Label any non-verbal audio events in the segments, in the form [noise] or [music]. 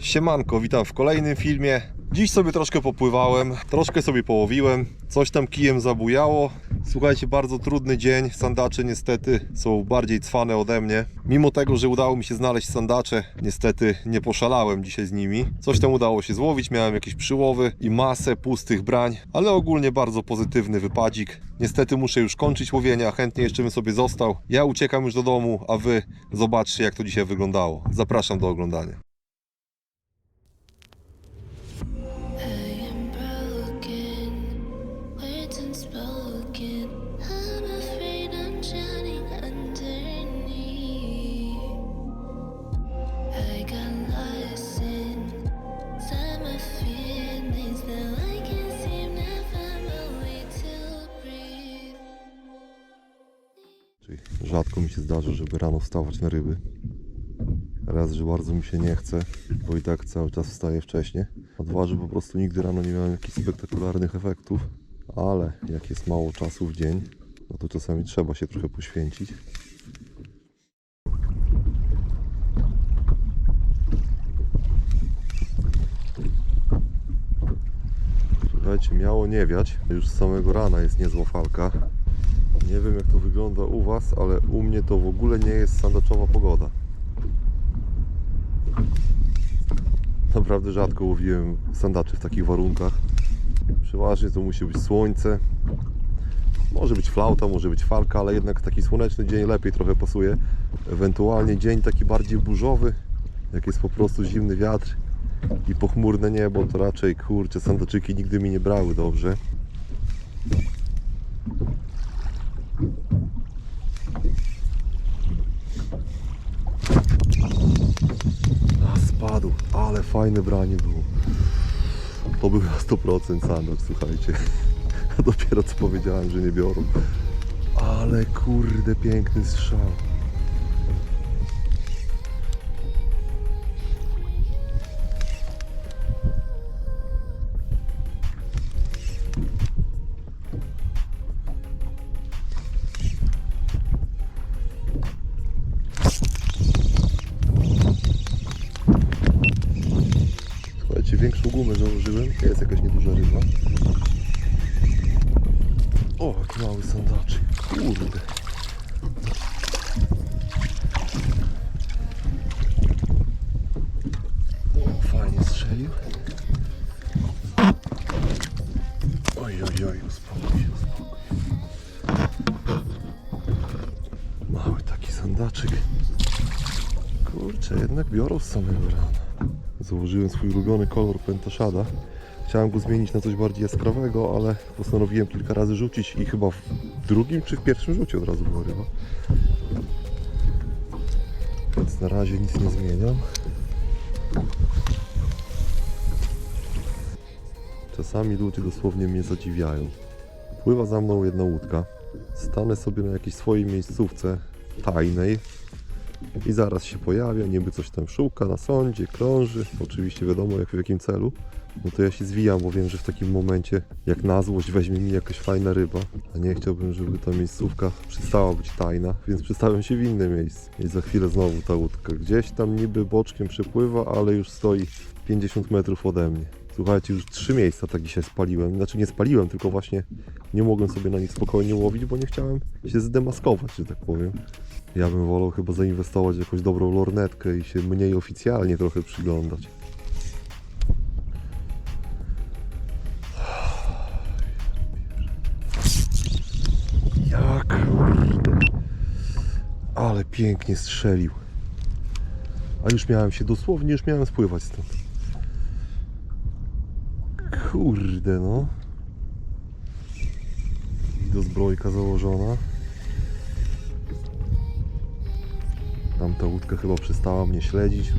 Siemanko, witam w kolejnym filmie. Dziś sobie troszkę popływałem, troszkę sobie połowiłem, coś tam kijem zabujało. Słuchajcie, bardzo trudny dzień, sandacze niestety są bardziej cwane ode mnie. Mimo tego, że udało mi się znaleźć sandacze, niestety nie poszalałem dzisiaj z nimi. Coś tam udało się złowić, miałem jakieś przyłowy i masę pustych brań, ale ogólnie bardzo pozytywny wypadzik. Niestety muszę już kończyć łowienie, a chętnie jeszcze bym sobie został. Ja uciekam już do domu, a wy zobaczcie jak to dzisiaj wyglądało. Zapraszam do oglądania. Rzadko mi się zdarza, żeby rano wstawać na ryby. Raz, że bardzo mi się nie chce, bo i tak cały czas wstaję wcześnie. A dwa, że po prostu nigdy rano nie miałem jakichś spektakularnych efektów. Ale jak jest mało czasu w dzień, no to czasami trzeba się trochę poświęcić. Słuchajcie, miało nie wiać. Już z samego rana jest niezła falka. Nie wiem jak to wygląda u Was, ale u mnie to w ogóle nie jest sandaczowa pogoda. Naprawdę rzadko łowiłem sandaczy w takich warunkach. Przeważnie to musi być słońce. Może być flauta, może być falka, ale jednak taki słoneczny dzień lepiej trochę pasuje. Ewentualnie dzień taki bardziej burzowy, jak jest po prostu zimny wiatr i pochmurne niebo, to raczej kurczę, sandaczyki nigdy mi nie brały dobrze. A spadł, ale fajne branie było. To był na 100% sandacz, słuchajcie. Dopiero co powiedziałem, że nie biorą. Ale kurde, piękny strzał. Większą gumę założyłem. Jest jakaś nieduża ryba. O, jaki mały sandaczyk. Kurde. O, fajnie strzelił. Oj, oj, oj, uspokój się, uspokój. Mały taki sandaczyk. Kurczę, jednak biorą z samego rana. Założyłem swój ulubiony kolor pentaszada. Chciałem go zmienić na coś bardziej jaskrawego, ale postanowiłem kilka razy rzucić i chyba w drugim czy w pierwszym rzucie od razu była ryba. Więc na razie nic nie zmieniam. Czasami ludzie dosłownie mnie zadziwiają. Pływa za mną jedna łódka. Stanę sobie na jakiejś swojej miejscówce tajnej, i zaraz się pojawia, niby coś tam szuka na sądzie, krąży, oczywiście wiadomo jak w jakim celu. No to ja się zwijam, bo wiem, że w takim momencie, jak na złość weźmie mi jakaś fajna ryba, a nie chciałbym, żeby ta miejscówka przestała być tajna, więc przestawiam się w inne miejsce. I za chwilę znowu ta łódka gdzieś tam niby boczkiem przepływa, ale już stoi 50 metrów ode mnie. Słuchajcie, już trzy miejsca tak dzisiaj spaliłem. Znaczy nie spaliłem, tylko właśnie nie mogłem sobie na nich spokojnie łowić, bo nie chciałem się zdemaskować, że tak powiem. Ja bym wolał chyba zainwestować w jakąś dobrą lornetkę i się mniej oficjalnie trochę przyglądać. Jak. Ale pięknie strzelił. A już miałem się dosłownie, już miałem spływać stąd. Kurde no. Do zbrojka założona. Tamta łódka chyba przestała mnie śledzić,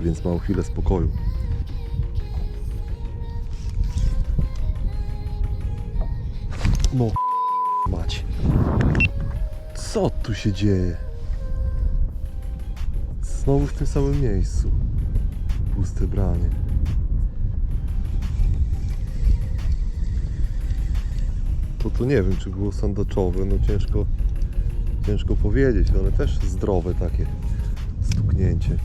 więc mam chwilę spokoju. No mać. Co tu się dzieje? Znowu w tym samym miejscu. Puste branie. to, to nie wiem, czy było sandaczowe, no ciężko, ciężko powiedzieć, no ale też zdrowe takie stuknięcie.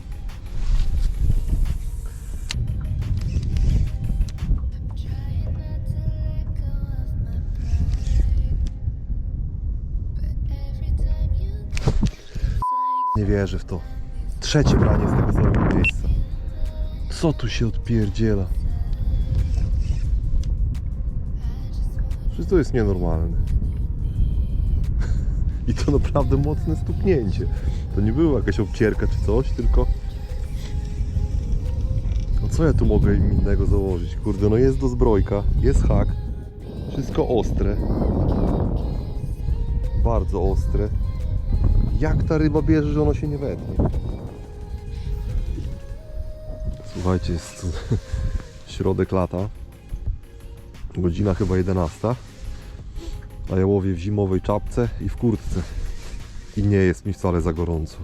Nie wierzę w to. Trzecie branie z tego samego miejsca. Co tu się odpierdziela? Przecież to jest nienormalne. [laughs] I to naprawdę mocne stuknięcie. To nie była jakaś obcierka czy coś, tylko... No co ja tu mogę im innego założyć? Kurde, no jest dozbrojka, jest hak. Wszystko ostre. Bardzo ostre. Jak ta ryba bierze, że ono się nie wetnie? Słuchajcie, jest tu [laughs] środek lata. Godzina chyba 11. A ja łowię w zimowej czapce i w kurtce. I nie jest mi wcale za gorąco.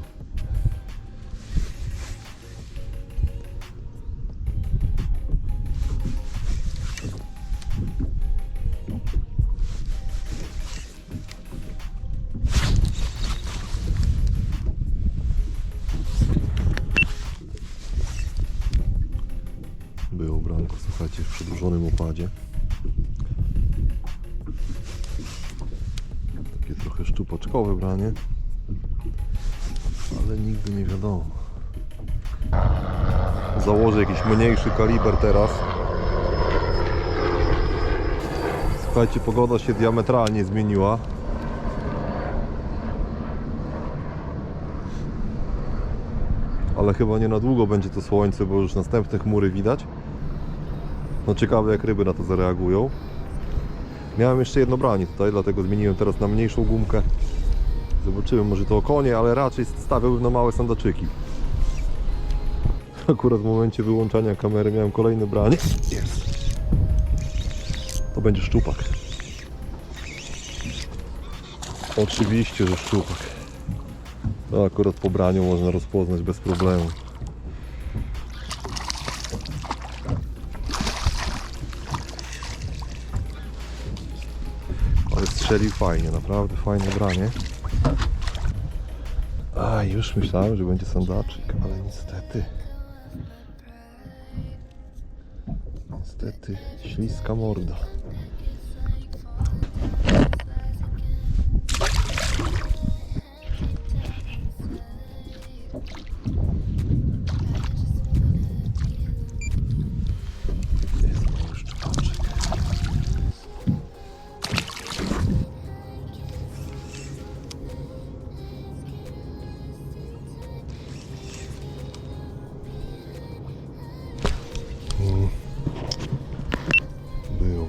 Było branko, słuchajcie, w przedłużonym opadzie. Szczupaczkowe branie. Ale nigdy nie wiadomo. Założę jakiś mniejszy kaliber teraz. Słuchajcie, pogoda się diametralnie zmieniła. Ale chyba nie na długo będzie to słońce, bo już następne chmury widać. No ciekawe jak ryby na to zareagują. Miałem jeszcze jedno branie tutaj, dlatego zmieniłem teraz na mniejszą gumkę. Zobaczymy, może to okonie, ale raczej stawiałbym na małe sandaczyki. Akurat w momencie wyłączania kamery miałem kolejne branie. Jest. To będzie szczupak. Oczywiście, że szczupak. To akurat po braniu można rozpoznać bez problemu. Strzelił fajnie, naprawdę fajne branie. A, już myślałem, że będzie sandaczyk, ale niestety. Niestety, śliska morda.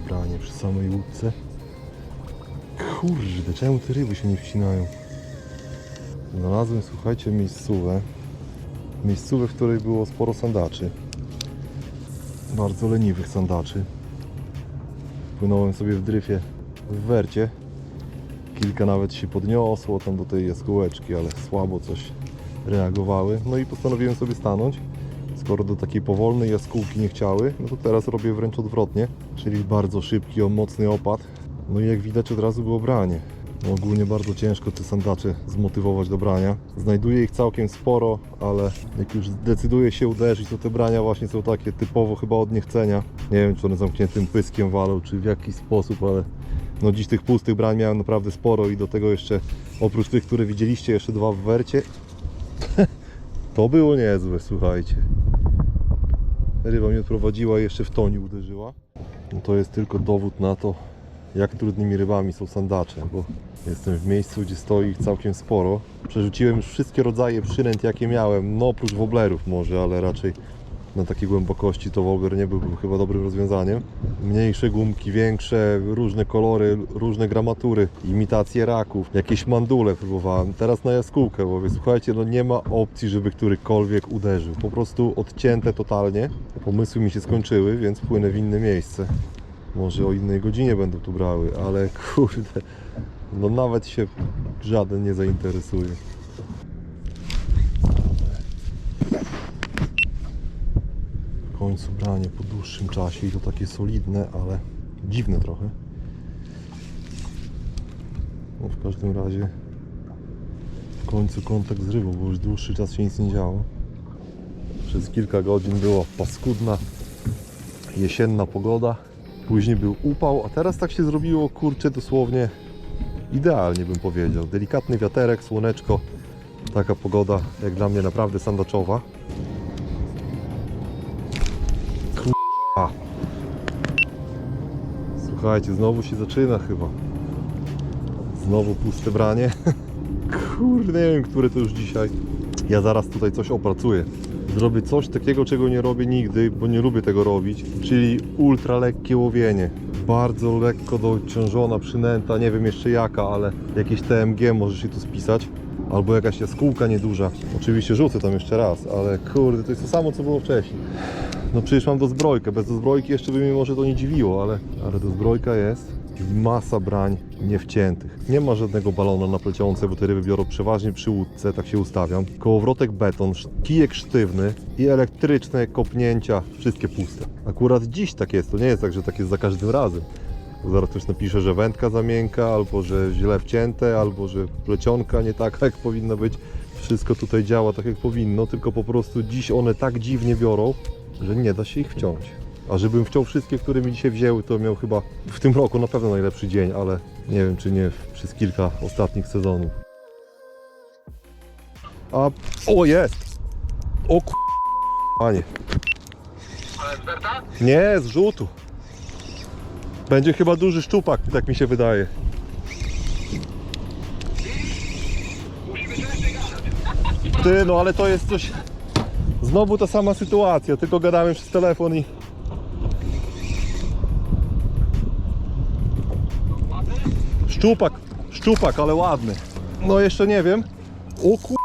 Było branie przy samej łódce. Kurde, czemu te ryby się nie wcinają? Znalazłem, słuchajcie, miejscówę. Miejscówę, w której było sporo sandaczy. Bardzo leniwych sandaczy. Płynąłem sobie w dryfie w wercie. Kilka nawet się podniosło tam do tej jaskółeczki, ale słabo coś reagowały. No i postanowiłem sobie stanąć. Skoro do takiej powolnej jaskółki nie chciały, no to teraz robię wręcz odwrotnie, czyli bardzo szybki, o mocny opad. No i jak widać od razu było branie. No ogólnie bardzo ciężko te sandacze zmotywować do brania. Znajduję ich całkiem sporo, ale jak już zdecyduję się uderzyć, to te brania właśnie są takie typowo chyba od niechcenia. Nie wiem, czy one zamkniętym pyskiem walą, czy w jakiś sposób, ale no dziś tych pustych brań miałem naprawdę sporo i do tego jeszcze oprócz tych, które widzieliście, jeszcze dwa w wercie. [laughs] to było niezłe, słuchajcie. Ryba mnie odprowadziła i jeszcze w toni uderzyła. No to jest tylko dowód na to, jak trudnymi rybami są sandacze, bo jestem w miejscu, gdzie stoi ich całkiem sporo. Przerzuciłem już wszystkie rodzaje przynęt, jakie miałem, no oprócz woblerów może, ale raczej na takiej głębokości to wobler nie byłby chyba dobrym rozwiązaniem. Mniejsze gumki, większe, różne kolory, różne gramatury, imitacje raków, jakieś mandule próbowałem. Teraz na jaskółkę łowię. Słuchajcie, no nie ma opcji, żeby którykolwiek uderzył. Po prostu odcięte totalnie. Pomysły mi się skończyły, więc płynę w inne miejsce. Może o innej godzinie będą tu brały, ale kurde, no nawet się żaden nie zainteresuje. Końcu branie po dłuższym czasie i to takie solidne, ale dziwne trochę. No w każdym razie w końcu kontakt z rybą, bo już dłuższy czas się nic nie działo. Przez kilka godzin była paskudna jesienna pogoda. Później był upał, a teraz tak się zrobiło, kurczę, dosłownie idealnie bym powiedział. Delikatny wiaterek, słoneczko. Taka pogoda, jak dla mnie, naprawdę sandaczowa. Słuchajcie, znowu się zaczyna chyba. Znowu puste branie. [laughs] Kurde, nie wiem, które to już dzisiaj. Ja zaraz tutaj coś opracuję. Zrobię coś takiego, czego nie robię nigdy, bo nie lubię tego robić, czyli ultra lekkie łowienie. Bardzo lekko dociążona przynęta, nie wiem jeszcze jaka, ale jakieś TMG możesz się tu spisać. Albo jakaś jaskółka nieduża. Oczywiście rzucę tam jeszcze raz, ale kurde, to jest to samo co było wcześniej. No przecież mam dozbrojkę, bez dozbrojki jeszcze by mnie może to nie dziwiło, ale, ale dozbrojka jest i masa brań niewciętych. Nie ma żadnego balona na plecionce, bo te ryby biorą przeważnie przy łódce, tak się ustawiam. Kołowrotek beton, kijek sztywny i elektryczne kopnięcia, wszystkie puste. Akurat dziś tak jest, to nie jest tak, że tak jest za każdym razem. Zaraz ktoś napisze, że wędka za miękka, albo że źle wcięte, albo że plecionka nie taka jak powinna być. Wszystko tutaj działa tak jak powinno, tylko po prostu dziś one tak dziwnie biorą, że nie da się ich wciąć. A żebym wciął wszystkie, które mi dzisiaj wzięły, to miał chyba w tym roku na pewno najlepszy dzień, ale nie wiem czy nie przez kilka ostatnich sezonów. A, o jest! O k... Panie. Nie, z rzutu. Będzie chyba duży szczupak, tak mi się wydaje. Ty, no ale to jest coś... Znowu ta sama sytuacja, tylko gadałem przez telefon i... Szczupak, szczupak, ale ładny. No jeszcze nie wiem. O ku...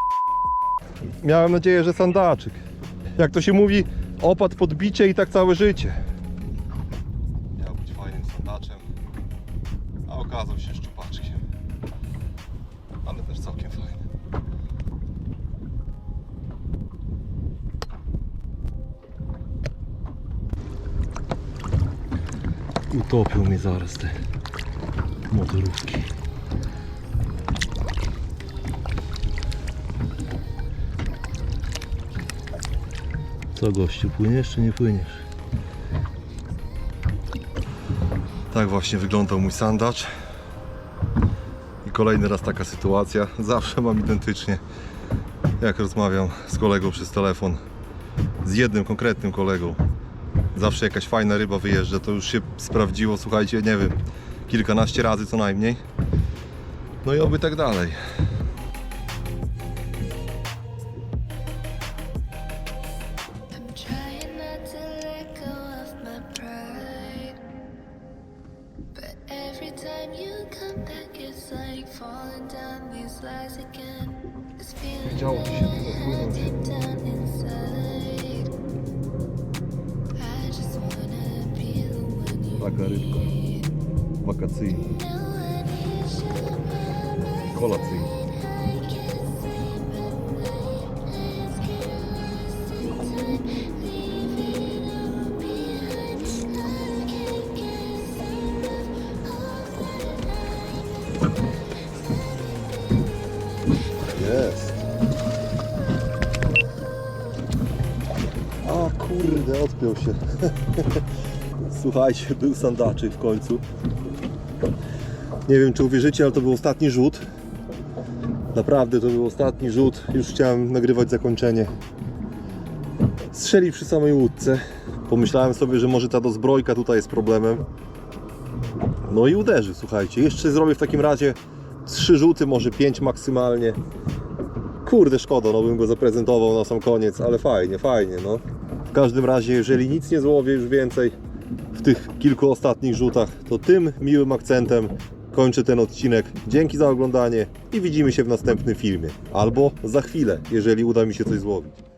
Miałem nadzieję, że sandaczyk. Jak to się mówi, opad podbicie i tak całe życie. Utopił mnie zaraz te motorówki. Co gościu, płyniesz czy nie płyniesz? Tak właśnie wyglądał mój sandacz. I kolejny raz taka sytuacja. Zawsze mam identycznie. Jak rozmawiam z kolegą przez telefon. Z jednym konkretnym kolegą. Zawsze jakaś fajna ryba wyjeżdża. To już się sprawdziło, słuchajcie, nie wiem, kilkanaście razy co najmniej. No i oby tak dalej. Get enough of all Jest. A kurde, odpiął się. Słuchajcie, był sandaczyk w końcu. Nie wiem czy uwierzycie, ale to był ostatni rzut. Naprawdę to był ostatni rzut. Już chciałem nagrywać zakończenie. Strzeli przy samej łódce. Pomyślałem sobie, że może ta dozbrojka tutaj jest problemem. No i uderzy, słuchajcie. Jeszcze zrobię w takim razie trzy rzuty, może pięć maksymalnie. Kurde, szkoda, no bym go zaprezentował na sam koniec, ale fajnie, fajnie, no. W każdym razie, jeżeli nic nie złowię już więcej w tych kilku ostatnich rzutach, to tym miłym akcentem kończę ten odcinek. Dzięki za oglądanie i widzimy się w następnym filmie. Albo za chwilę, jeżeli uda mi się coś złowić.